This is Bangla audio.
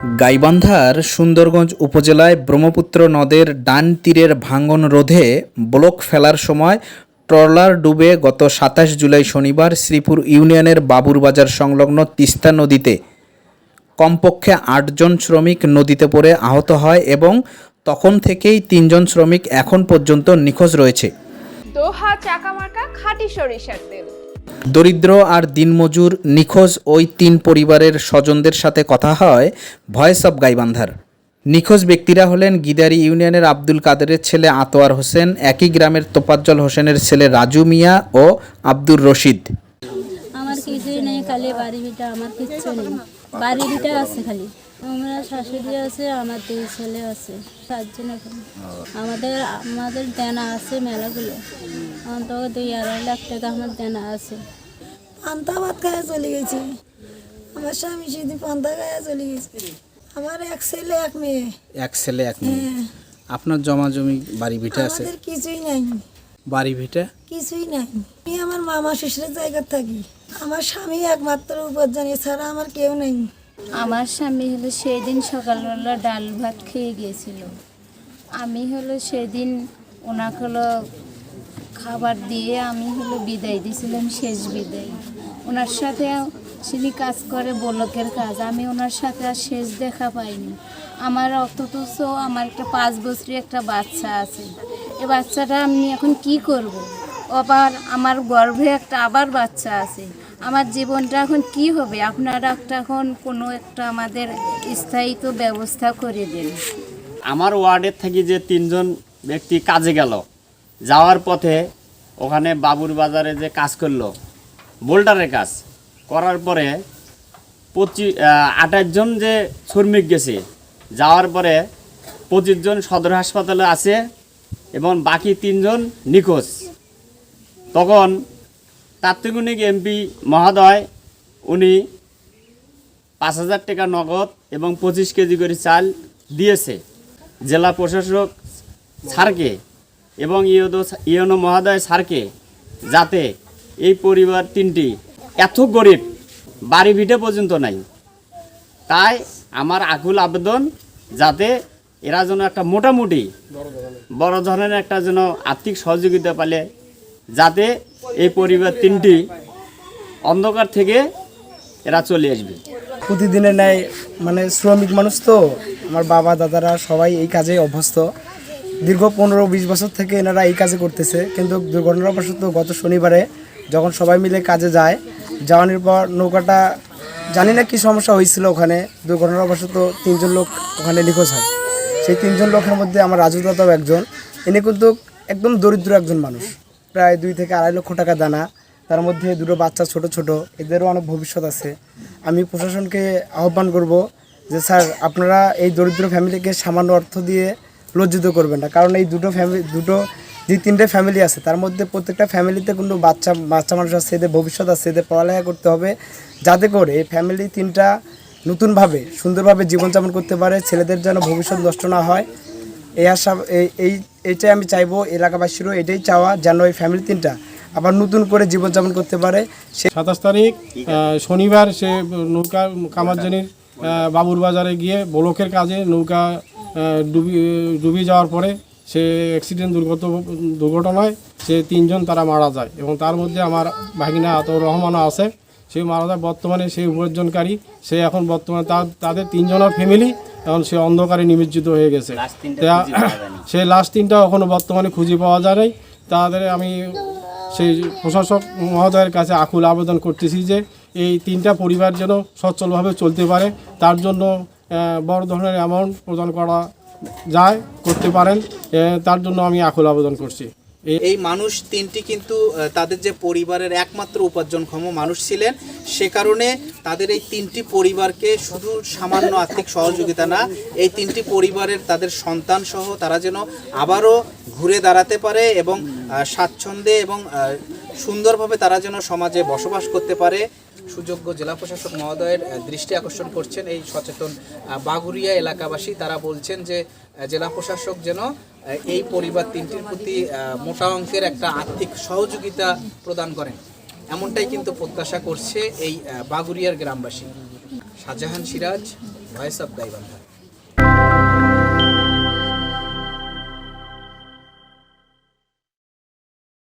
গাইবান্ধার সুন্দরগঞ্জ উপজেলায় ব্রহ্মপুত্র নদের ডান তীরের ভাঙন রোধে ব্লক ফেলার সময় ট্রলার ডুবে গত সাতাশ জুলাই শনিবার শ্রীপুর ইউনিয়নের বাবুরবাজার সংলগ্ন তিস্তা নদীতে। কমপক্ষে আটজন শ্রমিক নদীতে পড়ে আহত হয় এবং তখন থেকেই তিনজন শ্রমিক এখন পর্যন্ত নিখোঁজ রয়েছে। দোহা চাকামার্কা খাঁটি সরিষার তেল। দরিদ্র আর দিনমজুর নিখোঁজ ওই তিন পরিবারের স্বজনদের সাথে কথা হয় ভয়েস অব গাইবান্ধার। নিখোঁজ ব্যক্তিরা হলেন গিদারি ইউনিয়নের আব্দুল কাদেরের ছেলে আতোয়ার হোসেন, একই গ্রামের তোপাজ্জল হোসেনের ছেলে রাজু মিয়া ও আব্দুর রশিদ। আমার কিছুই নেই, খালি বাড়ি ভিটা, আমার নেই। বাড়ি ভিটা আছে খালি। আমরা শাশুড়ি আছে আমার দুই ছেলে আছে পাঁচজন এখন। আমাদের আমাদের দেনা আছে মেলাগুলো। অন্তত দুই আড়াই লাখ টাকা আমার দেনা আছে। পান্তা ভাত খায় চলে গেছি। আমার স্বামী সেদিন পান্তা খায় চলে গেছে। আমার এক ছেলে এক মেয়ে। এক ছেলে এক মেয়ে। হ্যাঁ, আপনার জমা জমি বাড়ি ভিটে আছে? আমাদের কিছুই নাই। বাড়ি ভিটে? কিছুই নাই। আমি আমার মামা শ্বশুরের জায়গায় থাকি। আমার স্বামী একমাত্র উপার্জন এছাড়া আমার কেউ নেই। আমার স্বামী হলো সেই দিন সকালবেলা ডাল ভাত খেয়ে গিয়েছিল। আমি হলো সেদিন ওনাকে হলো খাবার দিয়ে আমি হলো বিদায় দিয়েছিলাম, শেষ বিদায়। ওনার সাথে তিনি কাজ করে বলকের কাজ, আমি ওনার সাথে আর শেষ দেখা পাইনি। আমার অথচ আমার একটা পাঁচ বছরের একটা বাচ্চা আছে। এ বাচ্চাটা আমি এখন কি করব। আবার আমার গর্ভে একটা আবার বাচ্চা আছে। আমার জীবনটা এখন কি হবে? আপনারা একটা এখন কোনো একটা আমাদের স্থায়িত্ব ব্যবস্থা করে দেন। আমার ওয়ার্ডের থেকে যে তিনজন ব্যক্তি কাজে গেল, যাওয়ার পথে ওখানে বাবুর বাজারে যে কাজ করল বোল্ডারের কাজ, করার পরে পঁচিশ আঠাশ জন যে শ্রমিক গেছে, যাওয়ার পরে পঁচিশ জন সদর হাসপাতালে আছে এবং বাকি তিনজন নিখোঁজ। তখন তাত্ত্বিক এমপি মহোদয়, উনি পাঁচ হাজার টাকা নগদ এবং পঁচিশ কেজি করে চাল দিয়েছে। জেলা প্রশাসক স্যারকে এবং ইয়োদো ইয়নো মহোদয় স্যারকে যাতে এই পরিবার তিনটি এত গরিব, বাড়ি ভিটে পর্যন্ত নাই। তাই আমার আকুল আবেদন যাতে এরা যেন একটা মোটামুটি বড় ধরনের একটা যেন আর্থিক সহযোগিতা পালে যাতে এই পরিবার তিনটি অন্ধকার থেকে এরা চলে আসবে। প্রতিদিনের ন্যায় মানে শ্রমিক মানুষ তো, আমার বাবা, দাদারা সবাই এই কাজে অভ্যস্ত। দীর্ঘ পনেরো বিশ বছর থেকে এনারা এই কাজে করতেছে, কিন্তু দুর্ঘটনাবশত গত শনিবারে যখন সবাই মিলে কাজে যায় যাওয়ানোর পর নৌকাটা, জানি না কি সমস্যা হয়েছিল ওখানে দুর্ঘটনাবশত তিনজন লোক ওখানে নিখোঁজ হয়। সেই তিনজন লোকের মধ্যে আমার রাজু দাদাও একজন, ইনি কিন্তু একদম দরিদ্র একজন মানুষ। প্রায় দুই থেকে আড়াই লক্ষ টাকা দানা। তার মধ্যে দুটো বাচ্চা ছোট ছোট, এদেরও অনেক ভবিষ্যৎ আছে। আমি প্রশাসনকে আহ্বান করব যে, স্যার, আপনারা এই দরিদ্র ফ্যামিলিকে সামান্য অর্থ দিয়ে লজ্জিত করবেন না। কারণ এই দুটো ফ্যামিলি দুটো যে তিনটে ফ্যামিলি আছে। তার মধ্যে প্রত্যেকটা ফ্যামিলিতে কোনো বাচ্চা বাচ্চা মানুষ আছে, এদের ভবিষ্যৎ আছে, এদের পড়ালেখা করতে হবে। যাতে করে এই ফ্যামিলি তিনটা নতুনভাবে, সুন্দরভাবে জীবনযাপন করতে পারে, ছেলেদের যেন ভবিষ্যৎ নষ্ট না হয়। এই আশা এই এই এইটাই আমি চাইব এলাকাবাসীরও এটাই চাওয়া যেন ওই ফ্যামিলি তিনটা আবার নতুন করে জীবনযাপন করতে পারে। সে সাতাশ তারিখ শনিবার সে নৌকা কামারজানির বাবুর বাজারে গিয়ে ব্লকের কাজে নৌকা ডুবি ডুবি যাওয়ার পরে সে অ্যাক্সিডেন্ট দুর্গত, দুর্ঘটনায় সে তিনজন তারা মারা যায় এবং তার মধ্যে আমার ভাগিনা আতর রহমানও আছে। সে মারা যায়, বর্তমানে সেই উপার্জনকারী। সে এখন বর্তমানে তার, তাদের তিনজনের ফ্যামিলি এখন সে অন্ধকারে নিমজ্জিত হয়ে গেছে। সেই লাস্ট তিনটা এখনও বর্তমানে খুঁজে পাওয়া যায় নাই। তাদের আমি সেই প্রশাসক মহোদয়ের কাছে আকুল আবেদন করতেছি যে এই তিনটা পরিবার যেন সচ্ছলভাবে চলতে পারে তার জন্য বড় ধরনের অ্যামাউন্ট প্রদান করা যায় করতে পারেন তার জন্য আমি আকুল আবেদন করছি। এই মানুষ তিনটি কিন্তু তাদের যে পরিবারের একমাত্র উপার্জনক্ষম মানুষ ছিলেন, সে কারণে তাদের এই তিনটি পরিবারকে শুধু সামান্য আর্থিক সহযোগিতা না, এই তিনটি পরিবারের তাদের সন্তান সহ তারা যেন আবারও ঘুরে দাঁড়াতে পারে এবং স্বাচ্ছন্দ্যে এবং সুন্দরভাবে তারা যেন সমাজে বসবাস করতে পারে। সুযোগ্য জেলা প্রশাসক মহোদয়ের দৃষ্টি আকর্ষণ করছেন এই সচেতন আহ, বাগুরিয়া এলাকাবাসী। তারা বলছেন যে জেলা প্রশাসক যেন এই পরিবার তিনটির প্রতি মোটা অঙ্কের একটা আর্থিক সহযোগিতা প্রদান করেন। এমনটাই কিন্তু প্রত্যাশা করছে এই আহ, বাগুরিয়ার গ্রামবাসী। Shahjahan Siraj voice of Gaibandha.